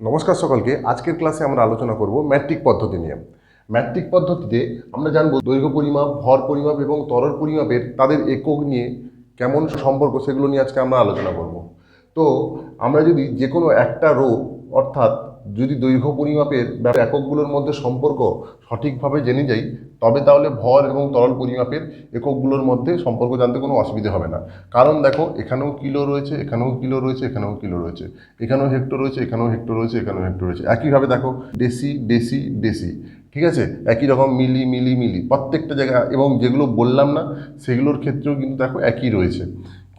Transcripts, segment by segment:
নমস্কার সকলকে। আজকের ক্লাসে আমরা আলোচনা করব ম্যাট্রিক পদ্ধতি নিয়ে। ম্যাট্রিক পদ্ধতিতে আমরা জানব দৈর্ঘ্য পরিমাপ, ভর পরিমাপ এবং তরল পরিমাপের তাদের একক নিয়ে কেমন সম্পর্ক সেগুলো নিয়ে আজকে আমরা আলোচনা করব। তো আমরা যদি যে কোনো একটা রো অর্থাৎ যদি দৈর্ঘ্য পরিমাপের এককগুলোর মধ্যে সম্পর্ক সঠিকভাবে জেনে যাই, তবে তাহলে ভর এবং তরল পরিমাপের এককগুলোর মধ্যে সম্পর্ক জানতে কোনো অসুবিধা হবে না। কারণ দেখো, এখানেও কিলো রয়েছে, এখানেও কিলো রয়েছে, এখানেও কিলো রয়েছে। এখানেও হেক্টর রয়েছে, এখানেও হেক্টর রয়েছে, এখানেও হেক্টর রয়েছে। একইভাবে দেখো, ডেসি ডেসি ডেসি, ঠিক আছে? একই রকম মিলি মিলি মিলি প্রত্যেকটা জায়গা এবং যেগুলো বললাম না, সেগুলোর ক্ষেত্রেও কিন্তু দেখো একই রয়েছে।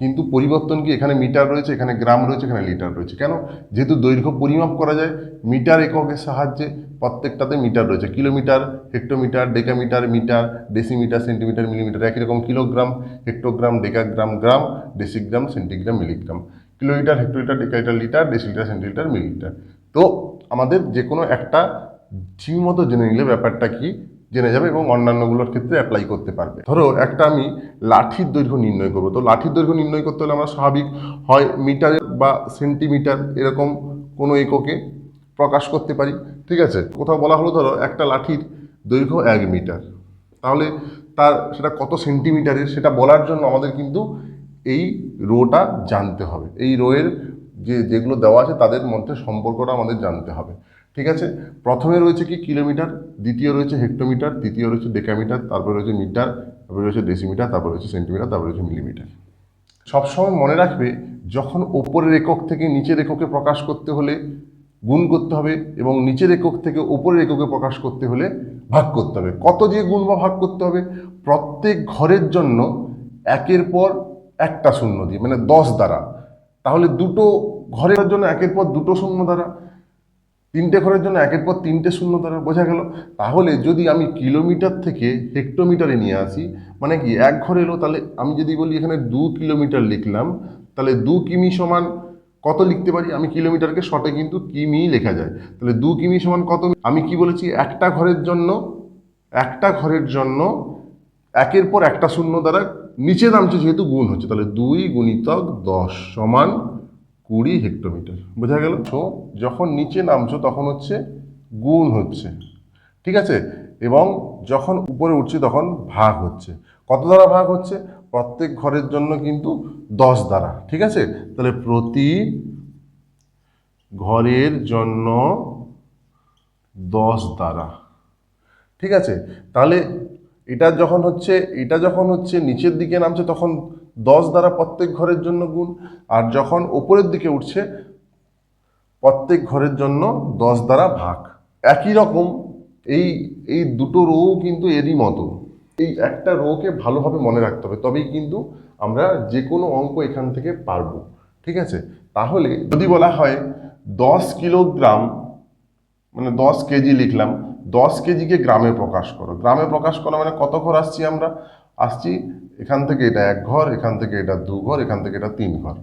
কিন্তু পরিবর্তন কি এখানে মিটার রয়েছে, এখানে গ্রাম রয়েছে, এখানে লিটার রয়েছে? কেন? যেহেতু দৈর্ঘ্য পরিমাপ করা যায়, মিটার এককের সাহায্যে প্রত্যেকটাতে মিটার রয়েছে। Kilometre, hectometre, decametre, metre, decimetre, centimetre, millimetre, একই রকম kilogram, hectogram, decagram, gram, decigram, centigram, milligram. Kilometre hectolitre decalitre litre decilitre centilitre millilitre তো আমাদের যে কোনো একটা ঠিক মতো জেনে নিলে ব্যাপারটা কি? জেনে যাবে এবং অন্যান্যগুলোর ক্ষেত্রে অ্যাপ্লাই করতে পারবে। ধরো, একটা আমি লাঠির দৈর্ঘ্য নির্ণয় করব। তো লাঠির দৈর্ঘ্য নির্ণয় করতে হলে আমরা স্বাভাবিক হয় মিটার বা সেন্টিমিটার এরকম কোনো এককে প্রকাশ করতে পারি, ঠিক আছে? কোথাও বলা হলো ধরো, একটা লাঠির দৈর্ঘ্য এক মিটার। তাহলে তার সেটা কত সেন্টিমিটারের সেটা বলার জন্য আমাদের কিন্তু এই রোটা জানতে হবে। এই রোয়ের যে যেগুলো দেওয়া আছে তাদের মধ্যে সম্পর্কটা আমাদের জানতে হবে। ঠিক আছে? প্রথমে রয়েছে কি কিলোমিটার, দ্বিতীয় রয়েছে হেক্টোমিটার, তৃতীয় রয়েছে ডেকামিটার, তারপরে রয়েছে মিটার, তারপরে রয়েছে ডেসিমিটার, তারপরে রয়েছে সেন্টিমিটার, তারপরে রয়েছে মিলিমিটার। সবসময় মনে রাখবে, যখন ওপরের একক থেকে নিচের এককে প্রকাশ করতে হলে গুণ করতে হবে এবং নিচের একক থেকে ওপরের এককে প্রকাশ করতে হলে ভাগ করতে হবে। কত দিয়ে গুণ বা ভাগ করতে হবে? প্রত্যেক ঘরের জন্য একের পর একটা শূন্য দিয়ে মানে দশ দ্বারা। তাহলে দুটো ঘরের জন্য একের পর দুটো শূন্য দ্বারা। তিনটে ঘরের জন্য একের পর তিনটে শূন্য দ্বারা বোঝা গেল। তাহলে যদি আমি কিলোমিটার থেকে হেক্টোমিটারে নিয়ে আসি মানে কি এক ঘর এলো, তাহলে আমি যদি বলি এখানে দু কিলোমিটার লিখলাম, তাহলে দু কিমি সমান কত লিখতে পারি? আমি কিলোমিটারকে শর্টে কিন্তু কিমি লেখা যায়। তাহলে দু কিমি সমান কত? আমি কি বলেছি? একটা ঘরের জন্য, একটা ঘরের জন্য একের পর একটা শূন্য দ্বারা নিচে নামছে যেহেতু গুণ হচ্ছে। তাহলে দুই গুণিতক দশ সমান কুড়ি হেক্টোমিটার। বোঝা গেল? তো যখন নিচে নামছো, তখন হচ্ছে গুণ হচ্ছে। ঠিক আছে? এবং যখন উপরে উঠছে, তখন ভাগ হচ্ছে। কত দ্বারা ভাগ হচ্ছে? প্রত্যেক ঘরের জন্য কিন্তু দশ দ্বারা। ঠিক আছে? তাহলে প্রতি ঘরের জন্য দশ দ্বারা। ঠিক আছে? তাহলে এটা যখন হচ্ছে, এটা যখন হচ্ছে নিচের দিকে নামছে, তখন দশ দ্বারা প্রত্যেক ঘরের জন্য গুণ, আর যখন ওপরের দিকে উঠছে, প্রত্যেক ঘরের জন্য দশ দ্বারা ভাগ। একই রকম এই এই দুটো রো কিন্তু এরই মতো। এই একটা রোকে ভালোভাবে মনে রাখতে হবে, তবেই কিন্তু আমরা যে কোনো অঙ্ক এখান থেকে পারব, ঠিক আছে? তাহলে যদি বলা হয় দশ কিলোগ্রাম মানে দশ কেজি লিখলাম, দশ কেজিকে গ্রামে প্রকাশ করো। গ্রামে প্রকাশ করা মানে কত ঘর আসছি আমরা? আসছি এখান থেকে এটা এক ঘর, এখান থেকে এটা দু ঘর, এখান থেকে এটা তিন ঘর।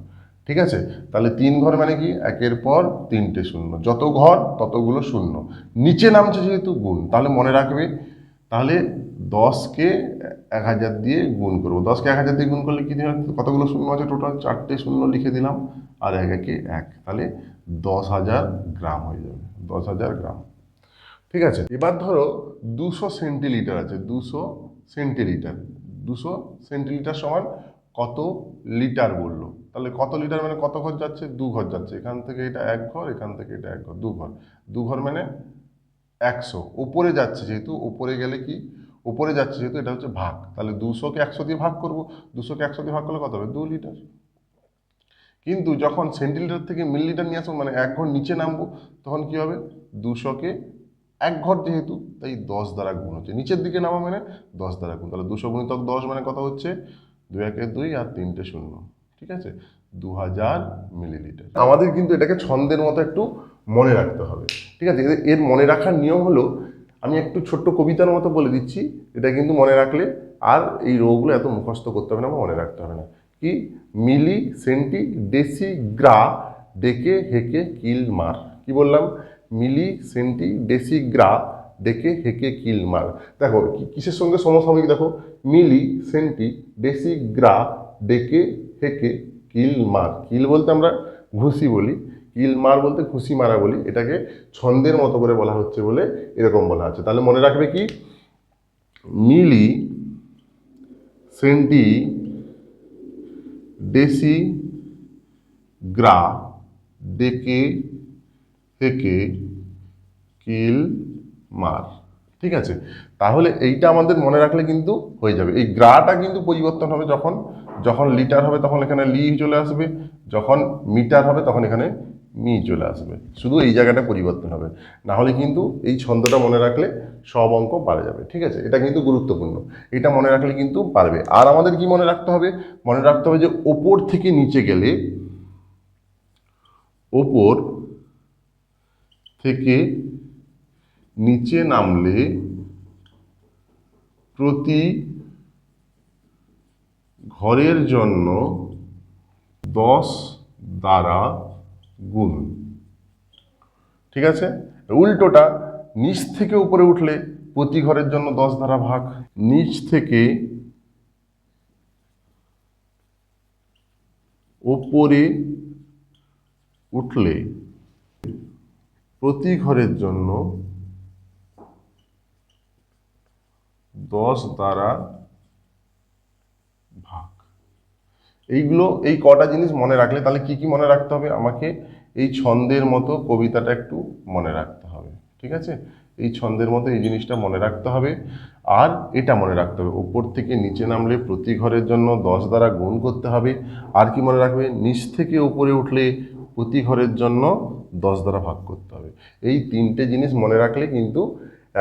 ঠিক আছে? তাহলে তিন ঘর মানে কি? একের পর তিনটে শূন্য। যত ঘর, ততগুলো শূন্য। নিচে নামছে যেহেতু গুণ। তাহলে মনে রাখবে, তাহলে দশকে এক হাজার দিয়ে গুণ করব। দশকে এক হাজার দিয়ে গুণ করলে কী দিলাম? কতগুলো শূন্য আছে? টোটাল চারটে শূন্য লিখে দিলাম। আর এক একে এক। তাহলে দশ হাজার গ্রাম হয়ে যাবে। দশ হাজার গ্রাম। ঠিক আছে? এবার ধরো দুশো সেন্টিলিটার আছে। দুশো সেন্টিলিটার। দুশো সেন্টিলিটার সমান কত লিটার বলল? তাহলে কত লিটার মানে কত ঘর যাচ্ছে? দু ঘর যাচ্ছে। এখান থেকে এটা এক ঘর, এখান থেকে এটা এক ঘর, দু ঘর। দু ঘর মানে একশো। উপরে যাচ্ছে যেহেতু, উপরে গেলে কি? ওপরে যাচ্ছে যেহেতু, এটা হচ্ছে ভাগ। তাহলে দুশোকে একশো দিয়ে ভাগ করব। দুশোকে একশো দিয়ে ভাগ করলে কত হবে? দু লিটার কিন্তু যখন সেন্টিলিটার থেকে মিলিলিটার নিয়ে আসব মানে এক ঘর নিচে নামবো, তখন কি হবে? দুশোকে এক ঘর যেহেতু, তাই দশ দ্বারা গুণ হচ্ছে। নিচের দিকে নামা মানে দশ দ্বারা গুণ। তাহলে দুশো গুণিতক দশ মানে কত হচ্ছে? দুই একে দুই আর তিনটে শূন্য। ঠিক আছে? দু হাজার মিলিলিটার। আমাদের কিন্তু এটাকে ছন্দের মতো একটু মনে রাখতে হবে। ঠিক আছে? এর মনে রাখার নিয়ম হলো, আমি একটু ছোট্ট কবিতার মতো বলে দিচ্ছি। এটা কিন্তু মনে রাখলে আর এই রোগগুলো এত মুখস্থ করতে হবে না বা মনে রাখতে হবে না। কি? মিলি সেন্টি ডেসি গ্রা ডেকে হেকে কিল মার। কি বললাম? মিলি, সেন্টি, ডেসি, গ্রা ডেকে হেকে কিল মার। দেখো কিসের সঙ্গে সমসাময়িক? দেখো, মিলি, সেন্টি, ডেসি, গ্রা ডেকে হেকে কিল মার। কিল বলতে আমরা ঘুষি বলি। কিল মার বলতে খুশি মারা বলি। এটাকে ছন্দের মতো করে বলা হচ্ছে বলে এরকম বলা আছে তাহলে মনে রাখবে কি? মিলি, সেন্টি, ডেসি, গ্রা ডেকে থেকে কিল মার। ঠিক আছে? তাহলে এইটা আমাদের মনে রাখলে কিন্তু হয়ে যাবে। এই গ্রাটা কিন্তু পরিবর্তন হবে যখন যখন লিটার হবে তখন এখানে লি চলে আসবে, যখন মিটার হবে তখন এখানে মি চলে আসবে। শুধু এই জায়গাটা পরিবর্তন হবে। না হলে কিন্তু এই ছন্দটা মনে রাখলে সব অঙ্ক পারা যাবে। ঠিক আছে? এটা কিন্তু গুরুত্বপূর্ণ। এটা মনে রাখলে কিন্তু পারবে। আর আমাদের কি মনে রাখতে হবে? মনে রাখতে হবে যে ওপর থেকে নিচে গেলে ওপর থেকে নিচে নামলে প্রতি ঘরের জন্য দশ দ্বারা গুণ। ঠিক আছে? উল্টোটা, নিচ থেকে উপরে উঠলে প্রতি ঘরের জন্য দশ দ্বারা ভাগ। নিচ থেকে ওপরে উঠলে প্রতি ঘরের জন্য দশ দ্বারা ভাগ। এইগুলো, এই কটা জিনিস মনে রাখলে তাহলে কি কি মনে রাখতে হবে? আমাকে এই ছন্দের মতো কবিতাটা একটু মনে রাখতে হবে, ঠিক আছে? এই ছন্দের মতো এই জিনিসটা মনে রাখতে হবে। আর এটা মনে রাখতে হবে, উপর থেকে নিচে নামলে প্রতি ঘরের জন্য দশ দ্বারা গুণ করতে হবে। আর কি মনে রাখবে? নিচ থেকে উপরে উঠলে প্রতি ঘরের জন্য দশ দ্বারা ভাগ করতে হবে। এই তিনটে জিনিস মনে রাখলে কিন্তু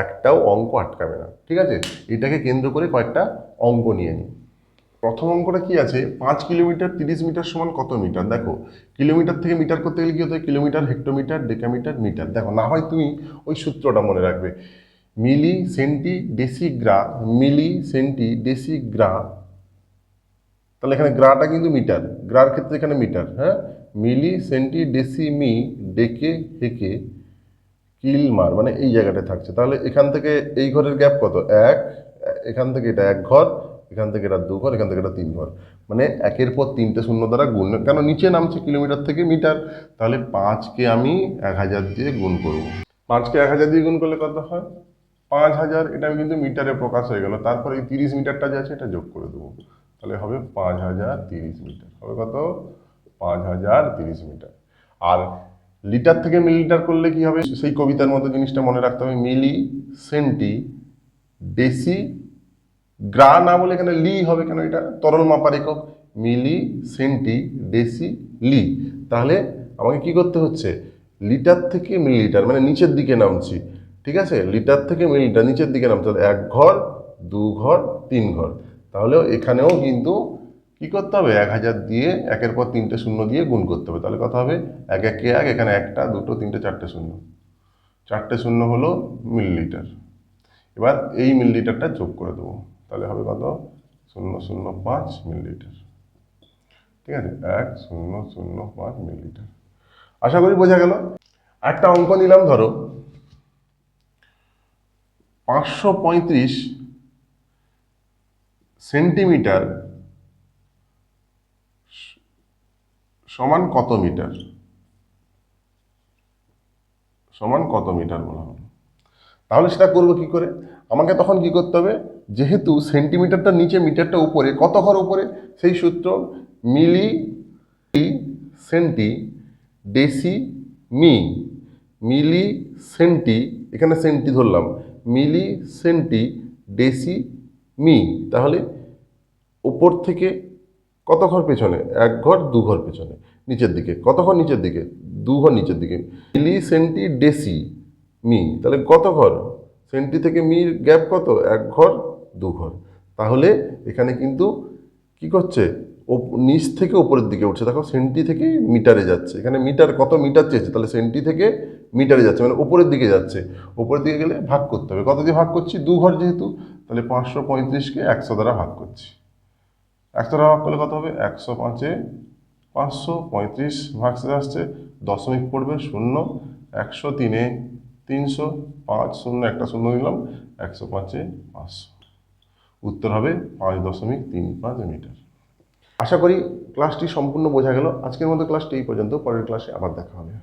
একটাও অঙ্ক আটকাবে না, ঠিক আছে? এটাকে কেন্দ্র করে কয়েকটা অঙ্ক নিয়ে নিই। প্রথম অঙ্কটা কি আছে? পাঁচ কিলোমিটার তিরিশ মিটার সমান কত মিটার? দেখো, কিলোমিটার থেকে মিটার করতে গেলে কি হতে কিলোমিটার, হেক্টোমিটার, ডেকামিটার, মিটার। দেখো, না হয় তুমি ওই সূত্রটা মনে রাখবে। মিলি সেন্টি ডেসিগ্রা মিলি সেন্টি ডেসিগ্রা তাহলে এখানে গ্রাটা কিন্তু মিটার। গ্রার ক্ষেত্রে এখানে মিটার হ্যাঁ? মিলি সেন্টি ডেসি মি ডেকে হেকে কিল মার মানে এই জায়গাটা থাকছে। তাহলে এখান থেকে এই ঘরের গ্যাপ কত? এক, এখান থেকে এটা এক ঘর, এখান থেকে এটা দু ঘর, এখান থেকে এটা তিন ঘর। মানে একের পর তিনটে শূন্য দ্বারা গুণ, কেন নিচে নামছে কিলোমিটার থেকে মিটার? তাহলে পাঁচকে আমি এক হাজার দিয়ে গুণ করব। পাঁচকে এক হাজার দিয়ে গুণ করলে কত হয়? পাঁচ হাজার, এটা আমি কিন্তু মিটারে প্রকাশ হয়ে গেল। তারপরে এই তিরিশ মিটারটা যে আছে, এটা যোগ করে দেবো। তাহলে হবে পাঁচ হাজার তিরিশ মিটার। হবে কত? পাঁচ হাজার তিরিশ মিটার। আর লিটার থেকে মিলিলিটার করলে কি হবে? সেই কবিতার মতো জিনিসটা মনে রাখতে হবে, মিলি সেন্টি ডেসি গ্রা না বলে এখানে লি হবে কেন এটা? তরল মাপার একক মিলি সেন্টি ডেসি লি। তাহলে আমাকে কি করতে হচ্ছে? লিটার থেকে মিলিলিটার মানে নিচের দিকে নামছি, ঠিক আছে? লিটার থেকে মিলিলিটার নিচের দিকে হবে, এক ঘর, দু ঘর, তিন ঘর। তাহলে এখানেও কিন্তু কি করতে হবে? এক হাজার দিয়ে একের পর তিনটে শূন্য দিয়ে গুণ করতে হবে। তাহলে কথা হবে? এক একে এক, এখানে একটা, দুটো, তিনটে, চারটে শূন্য। চারটে শূন্য হলো মিলিলিটার। এবার এই মিলিলিটারটা যোগ করে দেবো। তাহলে হবে কত? শূন্য শূন্য, পাঁচ মিলিলিটার। ঠিক আছে? এক, শূন্য শূন্য, পাঁচ মিলিলিটার। আশা করি বোঝা গেল। একটা অঙ্ক নিলাম, ধরো। পাঁচশো পঁয়ত্রিশ সেন্টিমিটার সমান কত মিটার? সমান কত মিটার বলা হলো? তাহলে সেটা করব কি করে? আমাকে তখন কি করতে হবে? যেহেতু সেন্টিমিটারটা নিচে, মিটারটা উপরে, কত ঘর উপরে? সেই সূত্র মিলি সেন্টি ডেসি মি। মিলি সেন্টি, এখানে সেন্টি ধরলাম। মিলি সেন্টি ডেসি মি। তাহলে উপর থেকে কত ঘর পেছনে? এক ঘর, দু ঘর পেছনে। নিচের দিকে। কত ঘর নিচের দিকে? দু ঘর নিচের দিকে। মিলি সেন্টি ডেসি মি। তাহলে কত ঘর? সেন্টি থেকে মির গ্যাপ কত? এক ঘর, দু ঘর। তাহলে এখানে কিন্তু কি করছে? নিচ থেকে উপরের দিকে উঠছে। দেখো, সেন্টি থেকে মিটারে যাচ্ছে। এখানে মিটার কত মিটার চেয়েছে? তাহলে সেন্টি থেকে মিটারে যাচ্ছে। মানে উপরের দিকে যাচ্ছে। উপরের দিকে গেলে ভাগ করতে হবে। কত দিয়ে ভাগ করছি? দু ঘর যেহেতু, তাহলে পাঁচশো পঁয়ত্রিশকে একশো দ্বারা ভাগ করছি। একশো ভাগ করলে কত হবে? একশো পাঁচে পাঁচশো পঁয়ত্রিশ ভাগসে আসছে দশমিক পড়বে শূন্য, একশো তিনে তিনশো পাঁচ শূন্য, একটা শূন্য নিলাম, একশো পাঁচে পাঁচশো। উত্তর হবে পাঁচ দশমিক তিন পাঁচ মিটার। আশা করি ক্লাসটি সম্পূর্ণ বোঝা গেল। আজকের মতো ক্লাসটি এই পর্যন্ত, পরের ক্লাসে আবার দেখা হবে।